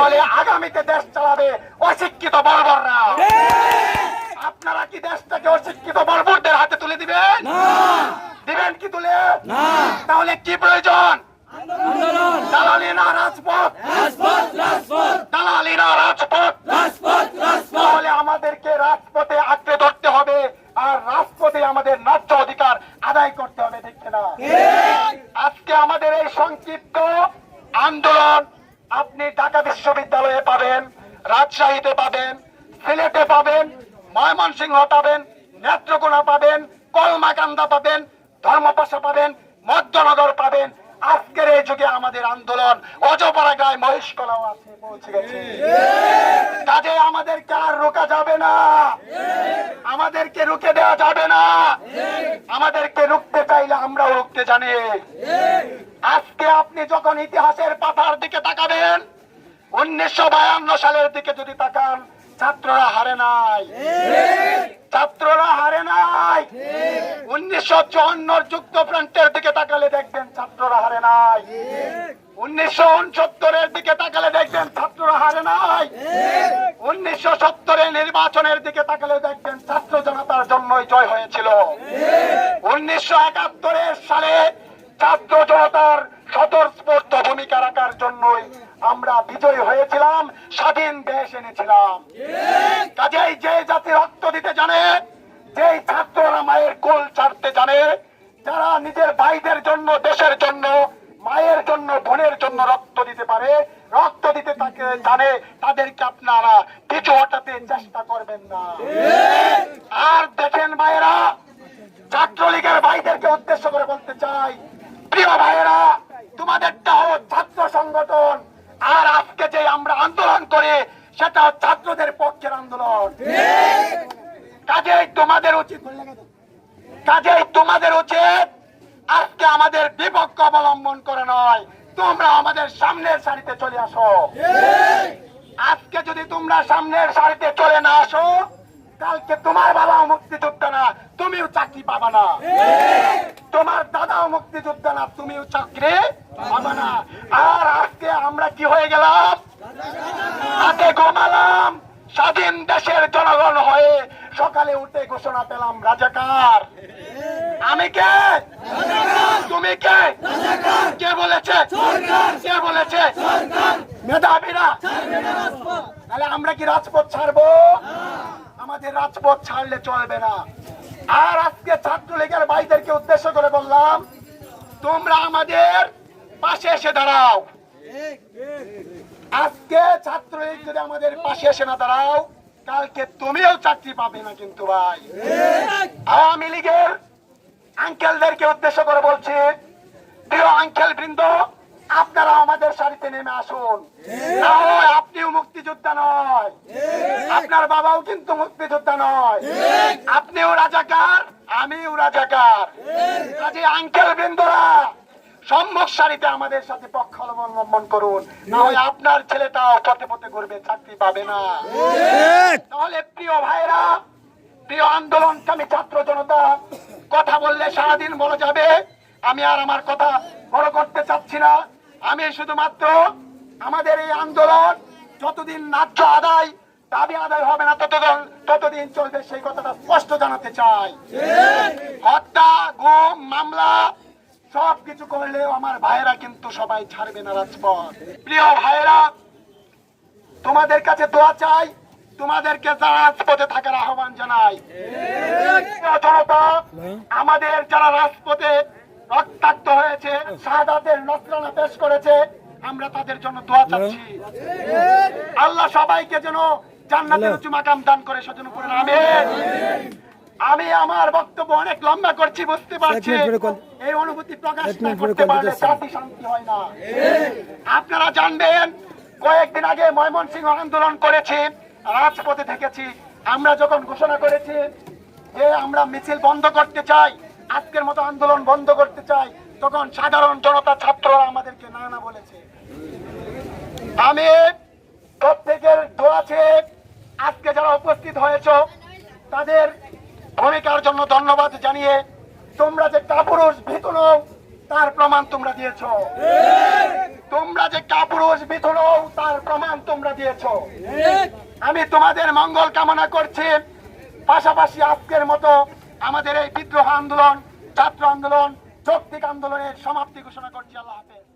তাহলে আগামীতে দেশ চালাবে অশিক্ষিত বর্বররা। আপনারা কি দেশটাকে অশিক্ষিত বর্বরদের হাতে তুলে দিবেন? দিবেন কি তুলে? তাহলে কি প্রয়োজন? দালালি না রাজপথ? দালালি না রাজপথ? তাহলে আমাদেরকে রাজপথে আঁকড়ে ধরতে হবে আর রাজপথে আমাদের ন্যায্য অধিকার আদায় করতে হবে দেখছে না আজকে আমাদের এই সংক্ষিপ্ত আন্দোলন আপনি ঢাকা বিশ্ববিদ্যালয়ে পাবেন, রাজশাহীতে পাবেন, সিলেটে পাবেন, ময়মনসিংহ পাবেন, নেত্রকোনা পাবেন, কলমাকান্দা পাবেন, ধর্মপাশা পাবেন, মধ্যনগর পাবেন। আজকের এই যুগে আমাদের আন্দোলন অজপাড়া গায়ে মহিষকলাও আছে, পৌঁছে গেছে। কাজে আমাদেরকে আর রোকা যাবে না? আমাদেরকে রুখে দেওয়া যাবে না। আমাদেরকে রুখতে চাইলে আমরাও রুখতে জানি। আজকে আপনি যখন ইতিহাসের পাতার দিকে তাকাবেন, উনিশশো বায়ান্ন সালের দিকে যদি তাকান, ছাত্ররা হারে নাই। ছাত্ররা হারে নাই। উনিশশো চুয়ান্নর যুক্ত ফ্রন্টের দিকে তাকালে দেখবেন ছাত্ররা হারে নাই। উনিশশো উনসত্তরের দিকে তাকালে দেখবেন ছাত্ররা হারে নাই উনিশশো সত্তরের নির্বাচনের দিকে তাকালে দেখবেন ছাত্র জনতার জন্যই জয় হয়েছিল উনিশশো একাত্তরের সালে ছাত্র জনতার স্বতঃস্ফূর্ত ভূমিকা রাখার জন্যই আমরা বিজয়ী হয়েছিলাম, স্বাধীন দেশ এনেছিলাম। কাজেই যে জাতি রক্ত দিতে জানে, যেই ছাত্ররা মায়ের কোল ছাড়তে জানে, যারা নিজের ভাইদের জন্য, দেশের জন্য, মায়ের জন্য, বোনের জন্য রক্ত দিতে পারে, রক্ত দিতে তাকে জানে, তাদেরকে আপনারা পিছু হটাতে চেষ্টা করবেন না। আর দেখেন ভাইয়েরা, ছাত্রলীগের ভাইদেরকে উদ্দেশ্য করে বলতে চাই, প্রিয় ভাইয়েরা তোমাদেরটাও ছাত্র সংগঠন। যে আমরা আন্দোলন করে সেটা ছাত্রদের পক্ষের আন্দোলন। কাজেই তোমাদের উচিত কাজেই তোমাদের উচিত আজকে আমাদের বিপক্ষ অবলম্বন করে নয়। তোমরা আমাদের সামনের সারিতে চলে আসো। আজকে যদি তোমরা সামনের সারিতে চলে না আসো, কালকে তোমার বাবাও মুক্তিযোদ্ধা না, তুমিও চাকরি পাবা না। তোমার দাদাও মুক্তিযোদ্ধা না, তুমিও চাকরি পাবা না। আর আজকে আমরা কি হয়ে গেলাম? হাতে ঘুমালাম, স্বাধীন দেশের জনগণ হয়ে সকালে উঠে ঘোষণা পেলাম, রাজাকার। আমি কে? তুমি কে? কে বলেছে? কে বলেছে? মেধাবীরা। তাহলে আমরা কি রাজপথ ছাড়বো? আমাদের রাজপথ ছাড়লে চলবে না। আর আজকে ছাত্রলীগের ভাইদেরকে উদ্দেশ্য করে বললাম, তোমরা আমাদের পাশে এসে দাঁড়াও। আজকে ছাত্রলীগ যদি আমাদের পাশে এসে না দাঁড়াও, কালকে তুমিও চাকরি পাবে না কিন্তু ভাই। আওয়ামী লীগের আঙ্কেলদেরকে উদ্দেশ্য করে বলছি, প্রিয় আঙ্কেল বৃন্দ আপনারা আমাদের সারিতে নেমে আসুন। না আপনিও মুক্তিযোদ্ধা নয়, আপনার বাবাও কিন্তু মুক্তিযোদ্ধা নয়। আপনিও রাজাকার, আমিও রাজাকার। কাজে আঙ্কেল বৃন্দরা সম্মুখ সারিতে আমাদের সাথে পক্ষ অবলম্বন করুন। না। হয় আপনার ছেলেটাও পথে পথে ঘুরবে চাকরি পাবে না। তাহলে প্রিয় ভাইরা প্রিয় আন্দোলনকামী ছাত্র জনতা কথা বললে সারাদিন বলা যাবে আমি আর আমার কথা বড় করতে চাচ্ছি না। আমি শুধুমাত্র আমাদের এই আন্দোলন যতদিন ন্যায্য আদায় দাবি আদায় হবে না ততদিন ততদিন চলবে সেই কথাটা স্পষ্ট জানাতে চাই। হত্যা গুম মামলা সব কিছু করলেও আমার ভাইয়েরা কিন্তু সবাই ছাড়বে না রাজপথ। প্রিয় ভাইয়েরা তোমাদের কাছে দোয়া চাই তোমাদেরকে রাজপথে থাকার আহ্বান জানাই। জনতা আমাদের যারা রাজপথে রক্তাক্ত হয়েছে শাহাদাতের নজরানা পেশ করেছে আমরা তাদের জন্য দোয়া চাচ্ছি। আল্লাহ সবাইকে যেন জান্নাতের উঁচু মাকাম দান করে সেজন্য করে আমিন। আমি আমার বক্তব্য অনেক লম্বা করছি বুঝতে পারছি এই অনুভূতি প্রকাশ না করতে পারলে জাতি শান্তি হয় না। আপনারা জানবেন কয়েকদিন আগে ময়মনসিংহ আন্দোলন করেছি রাজপথে থেকেছি। আমরা যখন ঘোষণা করেছি যে আমরা মিছিল বন্ধ করতে চাই আজকের মতো আন্দোলন বন্ধ করতে চাই তখন সাধারণ জনতা ছাত্ররা আমাদেরকে না না বলেছে। আমি প্রত্যেকের দোয়াছে আজকে যারা উপস্থিত হয়েছ তাদের ভূমিকার জন্য ধন্যবাদ জানিয়ে তোমরা যে কাপুরুষ, ভীতু তার প্রমাণ তোমরা দিয়েছ। তোমরা যে কাপুরুষ, ভীতু তার প্রমাণ তোমরা দিয়েছ। আমি তোমাদের মঙ্গল কামনা করছি। পাশাপাশি আজকের মতো আমাদের এই বিদ্রোহ আন্দোলন, ছাত্র আন্দোলন, যৌক্তিক আন্দোলনের সমাপ্তি ঘোষণা করছি। আল্লাহ হাফেজ।